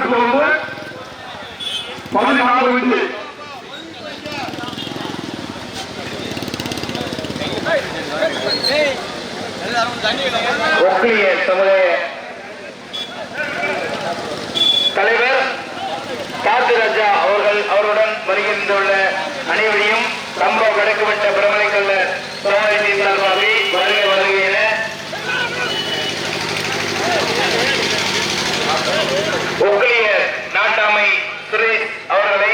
மாவட்டத்தில் பதினாறு தலைவர் காந்திராஜா அவர்கள் அவருடன் வருகின்றுள்ள அனைவரையும் கம்ப வடக்கு வட்ட பிரமலை சார்பாக வருகை வருகை என ஒக்கிலிய நாட்டாமை சுரேஷ் அவர்களை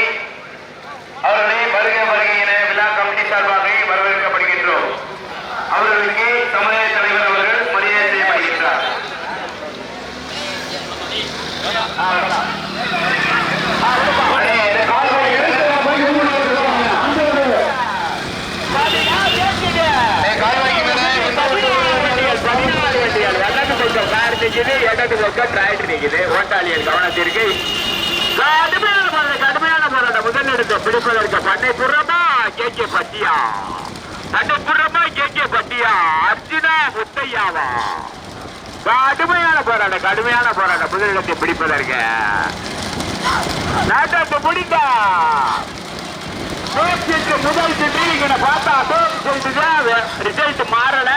அவர்களை வருகை வருகை விழா கமிட்டி சார்பாக வரவேற்கப்படுகின்றோம் அவர்களுக்கு சமுதாய தலைவர் அவர்கள் மரியாதை செய்யப்படுகின்றார் அண்ணே, இந்த டிராக்டர் ஓட்டாளியர் கவனத்திற்கு கடுமையான போராட்டம், கடுமையான போராட்டம். முதலிடத்தை பிடிப்பதற்கு பண்ணை புறமா கேட்க பட்டியா பண்ணை புறமா கேட்க பட்டியா அர்ஜுனா முத்தையாவா கடுமையான போராட்டம் கடுமையான போராட்டம் முதலிடத்தை பிடிப்பதற்கு நாட்டத்தை முடித்தா தோற்று முதல் சுற்று இங்க பார்த்தா தோற்று ரிசல்ட் மாறல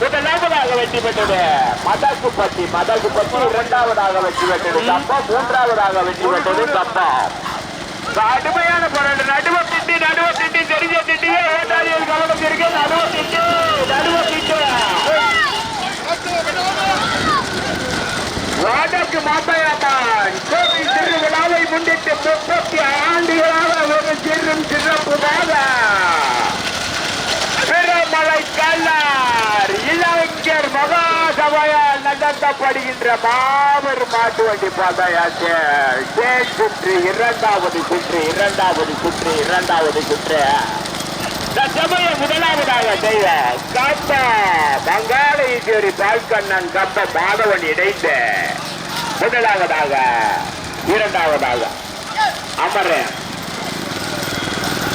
முதலாவதாக வெற்றி பெற்றது. மதகுப்பட்டி மதகுப்பட்டி இரண்டாவதாக வெற்றி பெற்றது. கப்பம் மூன்றாவதாக வெற்றி பெற்றது. கப்பம் கடுமையான போராட்டம் நடத்தப்படுகின்ற மாபெரும் மாட்டு வண்டி பாதையாச்சு. சுற்று இரண்டாவது சுற்று இரண்டாவது சுற்று இரண்டாவது சுற்று. முதலாவதாக செய்ய கப்ப பங்காள ஈஸ்வரி பால்கண்ணன் கப்ப பாதவன் இணைந்து முதலாவதாக இரண்டாவதாக அமர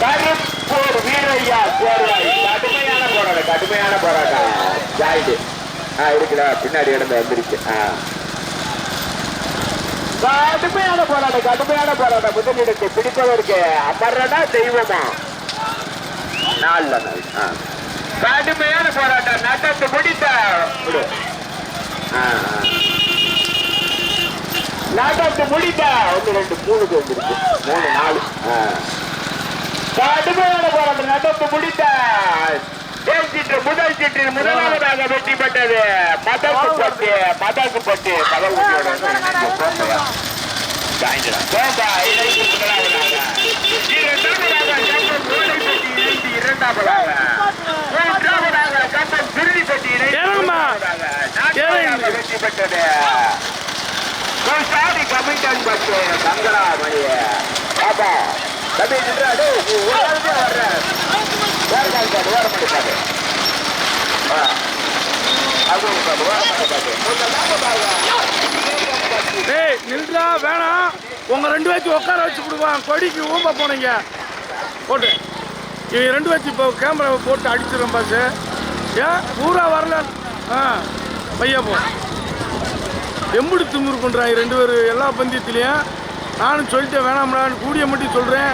கருப்பூர் வீரையா சேர்வாய் கடுமையான போராட்டம் கடுமையான போராட்டம். ஜாயிடு ஆ இருக்குடா. பின்னாடி இடந்து வந்துருச்சு ஆ. கடுமையான போராட்டம் கடுமையான போராட்டம். முதலிடத்தை பிடிப்பதற்கு அமர்றதா தெய்வமா? நாள். ஆ. கடுமையான போராட்டம். நடந்து முடித்த நடத்து ஆ, ஆ. முடித்த ஒன்று ரெண்டு மூணுக்கு வந்துருக்கு. மூணு நாலு. ஆ. கடுமையான போராட்டம். நடத்து முடித்த தேன் முதல் சீட்டு முதலாவதாக வெற்றி பெற்றது மதகு பட்டு மதகு பட்டு பதவியோட இரண்டாவதாக. இரண்டாவதாக கம்பம் திருடி பெட்டி ஏறுங்கம்மா. ஏறுங்க. வெற்றி பெற்றது சாரி கமிட்டன் பட்டு கங்கராமணிய பாபா தம்பி நின்றா டேய் நீ ஓடாதே வர்ற வேற கால் பாடு வேற மாட்டு பாடு ஆ. அது ஒரு பாடு வேற மாட்டு பாடு முதலாவது பாடு. டேய் நில்றா உங்கள் உங்க ரெண்டு பேச்சு உட்கார வச்சு கொடுப்பான் கொடிக்கு ஊம்ப போனீங்க. போட்டு. இவங்க ரெண்டு பேச்சு இப்போ கேமராவை போட்டு அடிச்சிடும் பாஸ் ஏன் பூரா வரல? ஆ பையா போ. எம்புடு திமுரு பண்ணுறாங்க ரெண்டு பேர் எல்லா பந்தயத்துலேயும். நானும் சொல்லிட்டேன் வேணாம்டான்னு கூடிய மட்டும் சொல்கிறேன்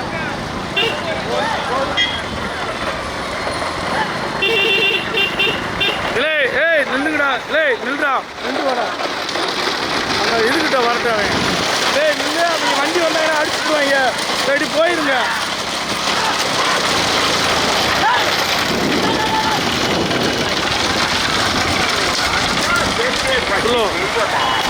இல்லை ஏய் நில்லுங்கடா. இல்லை நில்றா. நின்று வாடா அங்கே இருக்கிட்ட வரட்டேன் டேய் நின்று அவங்க வண்டி வந்தாங்கன்னா அடிச்சுடுவாங்க ரெடி போயிருங்க. சொல்லு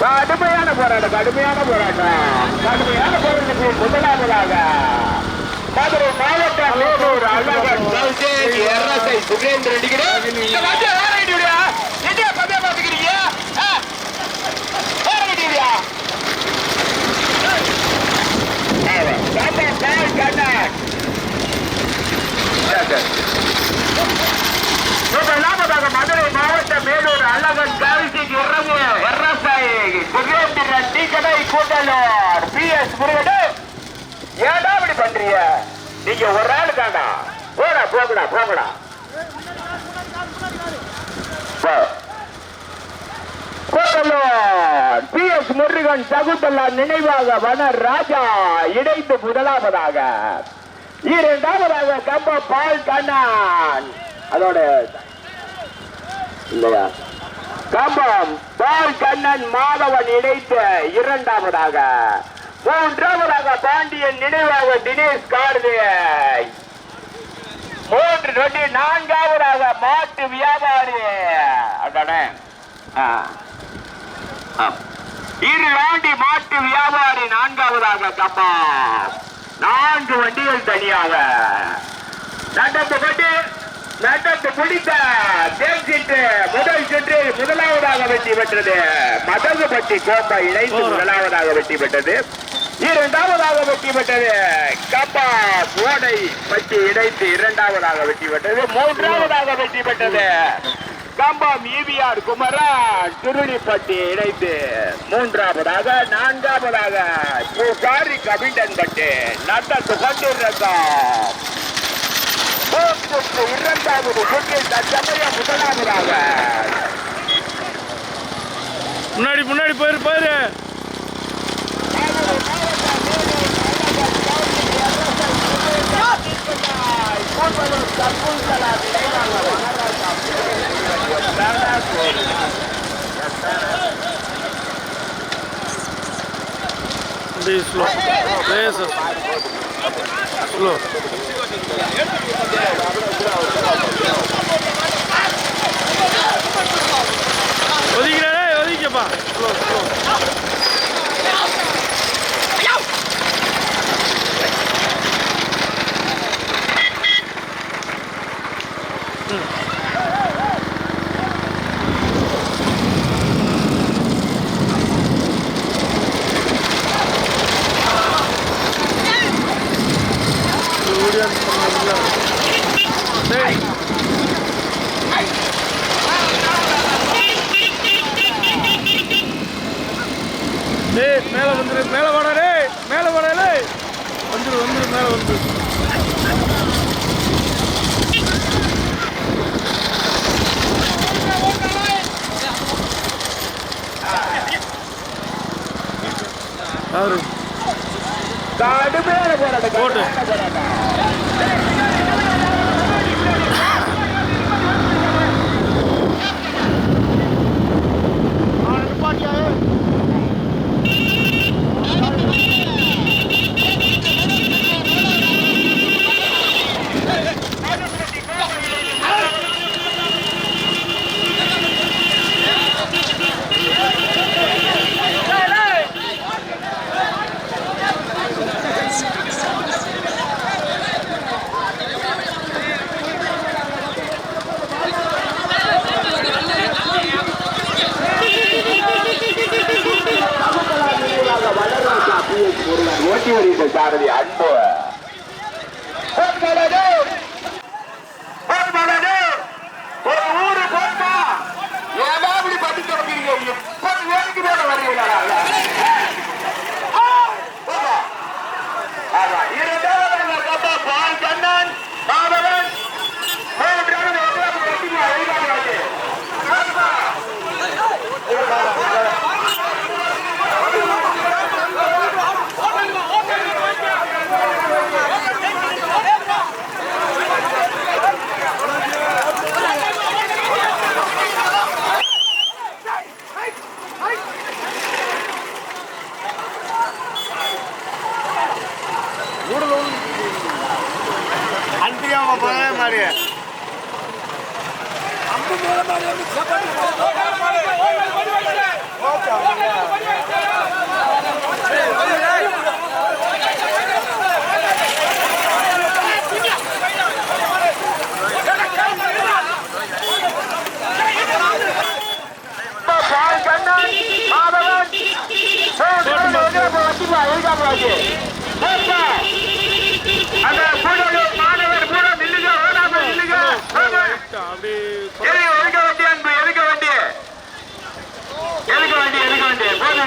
கடுமையான போராட்டம் கடுமையான போராட்டம் கடுமையான போராட்டத்தில் முதலாவதாக மதுரை சவுசேஜ் எர்ரசை சுரேந்திர அடிக்கிறேன் இந்த வண்டி வேற ஐடியா என்ன பதே பாத்துக்கிறீங்க வேற ஐடியா முதலாவதாக மதுரை மாவட்டம் மேலூர் அழகன் காவிசிக்கு இறங்கு எர்ரசாய் சுரேந்திரன் டீ கடை கூட்டலூர் பி எஸ் முருகன் ஏடா இப்படி பண்றீங்க நீங்க ஒரு ஆள் தாண்டா போடா போகடா போகடா பி எஸ் முருகன் சகுந்தலா நினைவாக வன ராஜா இணைந்து முதலாவதாக. இரண்டாவதாக கம்ப பால் கண்ணான். அதோட இல்லையா? கம்பம் பால் கண்ணன் மாதவன் இணைத்து இரண்டாவதாக. மூன்றாவதாக பாண்டியன் நினைவாக தினேஷ் கார்த்திகை மூன்று நொடி நான்காவதாக மாட்டு வியாபாரி. ஆ. ஆ. இரு ஆண்டி மாட்டு வியாபாரி நான்காவதாக தப்பா. நான்கு வண்டிகள் தனியாக. நடந்து கொண்டு நடந்து முடித்த தேன் சீட்டு முதல் சுற்று முதலாவதாக வெற்றி பெற்றது. மதகுபட்டி கோப்பை இணைந்து முதலாவதாக வெற்றி பெற்றது. இரண்டாவதாக வெற்றி பெற்றது. கம்பா கோடை பட்டி இணைத்து இரண்டாவதாக வெற்றி பெற்றது. மூன்றாவதாக வெற்றி பெற்றது. கம்பம் ஈவிஆர் குமரன் திருணிப்பட்டி இணைத்து மூன்றாவதாக நான்காவதாக பூசாரி கபிண்டன் பட்டு நடந்து கொண்டிருக்கோம் மூன்றுக்கு இரண்டாவது சுற்றில் தற்சமயம் முதலாவதாக. முன்னாடி முன்னாடி போயிரு போயிரு. அப்படியே ஸ்லோ லேசா ஸ்லோ ஒதுக்கிறே ஒதுக்கப்பா ஸ்லோ ஸ்லோ டேய் டேய் மேலே வந்துரு மேலே வாடா டேய் மேலே வாடா டேய் வந்துரு வந்துரு மேலே வந்துரு அவரு கடுமையான போராட்டம். போராட்டம். அன்பு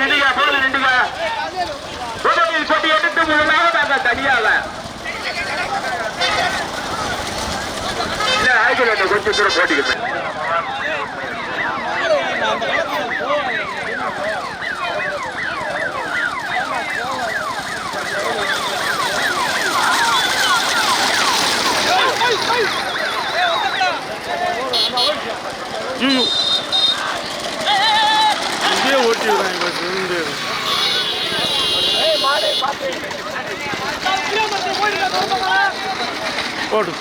வண்டி போல நின்றுங்க. உதவியில் கொட்டி எடுத்து முதலாவதாக தனியாக இல்ல ஆய்கள் கொஞ்சம் தூரம் போட்டிக்கிட்டேன் ஐயோ இங்கேயே ஓட்டி விடுறாங்க பஸ் வந்து போடு.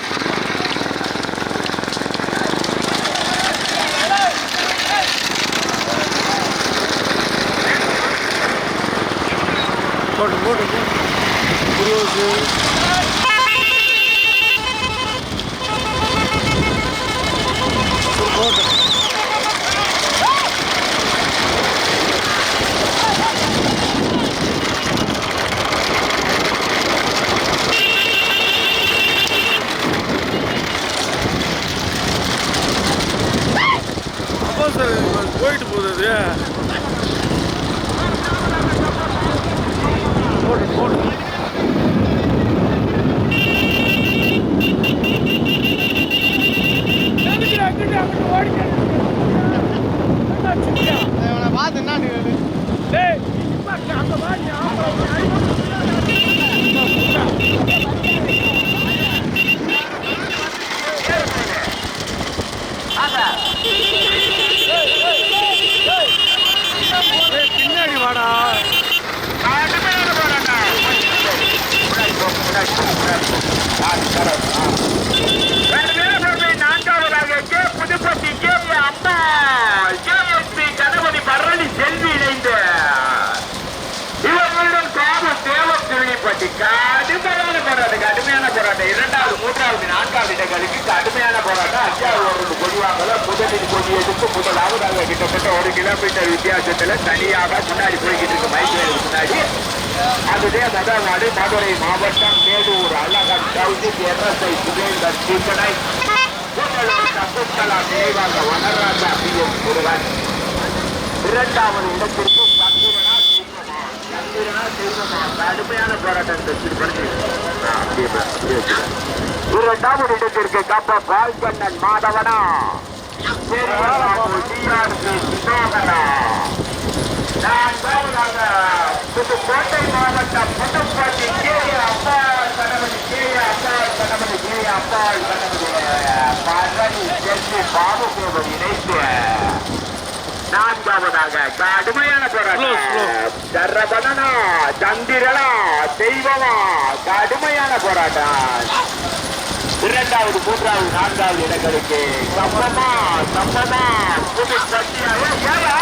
போட்டு போட்டு குருவுக்கு போட்டு அப்போ சார் போயிட்டு போகுது அது போட்டு போட்டு ஏய், பின்னாடி வாடா நான்காவதாக கே புதுப்பட்டி கே அம்மா கேஎஸ்பி கணபதி பரணி செல்வி இணைந்து இவர்களுடன் காபு தேவ திருணிப்பட்டி கடுமையான போராட்டம் கடுமையான போராட்டம் இரண்டாவது மூன்றாவது நான்காவது இடங்களுக்கு கடுமையான போராட்டம் அஞ்சாவது ஒரு பொதுவாக முதலில் கொடியதுக்கு எடுத்து முதலாவதாக கிட்டத்தட்ட ஒரு கிலோமீட்டர் வித்தியாசத்துல தனியாக முன்னாடி போய்கிட்டு இருக்கு. மைக்கு முன்னாடி. அதுவே முதல் மதுரை மாவட்டம் மேலூர் அழகன் சவுதி எர்ரசை சுரேந்தர் சிந்தனை சகுந்தலா நினைவாக வனராஜா பி. எஸ் முருகன். இரண்டாவது இடத்திற்கு சந்திரனா செல்வமா சந்திரனா செல்வமா கடுமையான போராட்டத்தை திருப்பி இரண்டாவது இடத்திற்கு கப்ப பால்கண்ணன் மாதவனா. புதுக்கோட்டை மாவட்டம் புதுப்பட்டி கே அப்பா கணபதி கே அப்பா கணபதி கே அப்பா கணபதி செல்வி பாபுதேவன் இணைத்து நான்காவதாக கடுமையான. போராட்டம். சரபணனா சந்திரனா தெய்வமா கடுமையான போராட்டம். இரண்டாவது மூன்றாவது நான்காவது இடங்களுக்கு. சம்பமா சம்பமா புது பட்டியாக ஏயா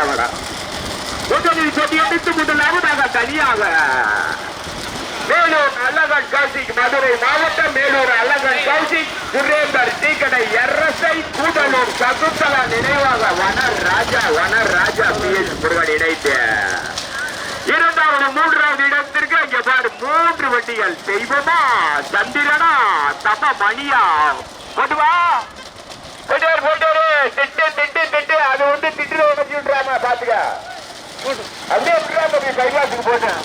கொடிக்கு மேடம் முதலில் கொடி எடுத்து முதலாவதாக தனியாக மேலூர் அல்லகன் கௌசிக் மதுரை மாவட்டம் மேலூர் அல்லகன் கௌசிக் குரேந்தர் டீக்கடை எரசை கூடலூர் சகுந்தலா நினைவாக வனர் ராஜா வனர் ராஜா பி எஸ் முருகன் இணைத்து. இரண்டாவது மூன்றாவது இடத்திற்கு அங்கே பாரு மூன்று வண்டிகள் தெய்வமா சந்திரனா தம மணியா கொண்டு வா போட்டு உடச்சி விட்டுறாம பாத்துக்க. அப்படியே விட்டுறாம கைலாசுக்கு போட்டேன்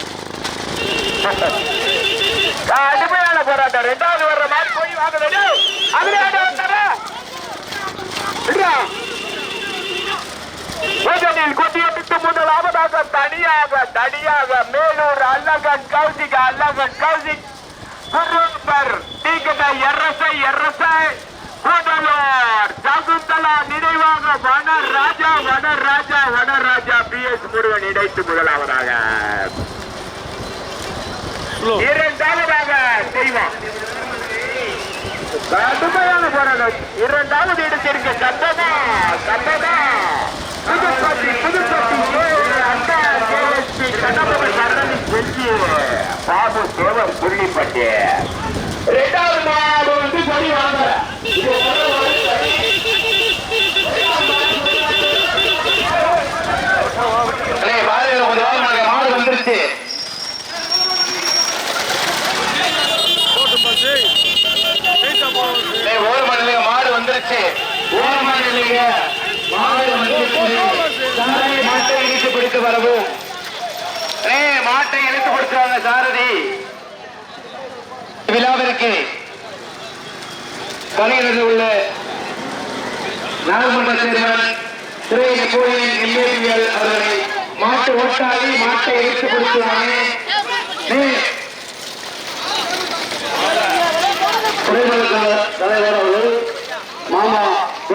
அடிமையான போராட்டம் ரெண்டாவது வர்ற மாதிரி போய் வாங்க ரெடி. அதுல ஆட வந்தாரா இல்லையா? முதலில் முதலாவதாக தனியாக தனியாக. மேலூர் அல்லகன் கௌசிக் அல்லகன் கௌசிக். குருப்பர் நீங்க எர்ரசை எர்ரசை. கூடலூர் சகுந்தலா நினைவாக வனராஜா வனராஜா வனராஜா பி எஸ் முருகன் இணைத்து முதலாவதாக. இரண்டாவதாக செய்வோம் கடுமையான போராட்டம். இரண்டாவது இடத்திற்கு கந்தமா கந்தமா புதுப்பட்டி புதுப்பட்டி கேஎஸ்பி செல்வி பாபு தேவர் புள்ளிப்பட்டி. இரண்டாவது நாடு வந்து சரி வாங்க மாடு வந்துருச்சு போட்டு பாஸ் ஸ்ட்ரைட்டா போகும் டேய், ஓரம் பண்ணலைங்க, மாடு வந்துருச்சு ஓரம் பண்ணலைங்க, மாடு மாட்டை இழுத்து கொடுத்து வரவும். மாட்டை சாரதி. விழாவிற்கு கலைஞர்கள் உள்ள நாகமன்ற சேர்மன் கோயிலின் எம்ஏபிஎல் அவர்களை மாட்டு ஓட்டாளி மாட்டை தலைவர் அவர்கள் மாமா